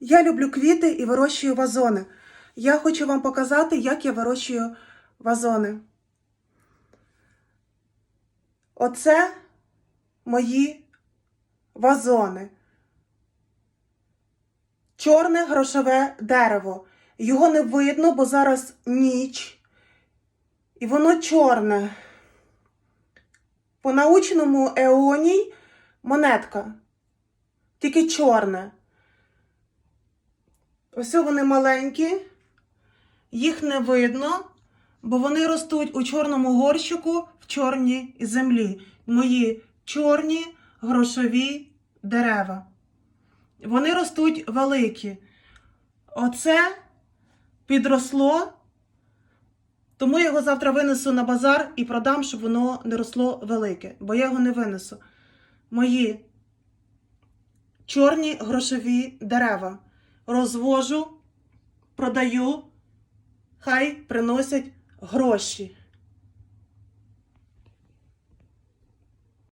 Я люблю квіти і вирощую вазони. Я хочу вам показати, як я вирощую вазони. Оце мої вазони. Чорне грошове дерево. Його не видно, бо зараз ніч. І воно чорне. По научному еоній монетка. Тільки чорне. Ось вони маленькі, їх не видно, бо вони ростуть у чорному горщику в чорній землі. Мої чорні грошові дерева. Вони ростуть великі. Оце підросло, тому я його завтра винесу на базар і продам, щоб воно не росло велике, бо я його не винесу. Мої чорні грошові дерева розвожу, продаю, хай приносять гроші.